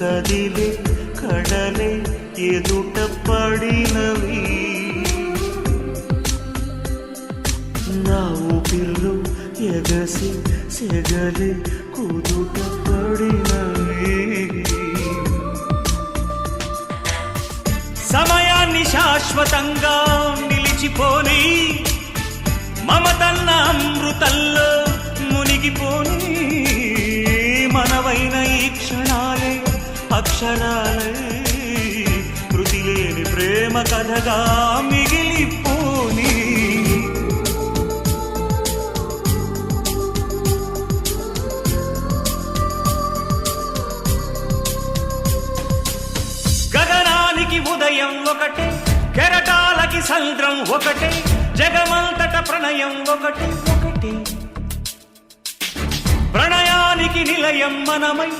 కదిలే కడలే ఎదుట పడినవి. నా ఊపిరిలో ఎగసి సెగలే కుదుట పడినవి. సమయాన్ని శాశ్వతంగా నిలిచిపోని మమతన్న అమృతల్లో మునిగిపోని. మనవైన ఈ క్షణాలే అక్షరాలై కృతి లేని ప్రేమ కథగా మిగిలిపోని గగనానికి ఉదయం ఒకటే కెరటాలకి సంద్రం ఒకటే జగమంతట ప్రణయం ఒకటే ఒకటే. ప్రణయానికి నిలయం మనమై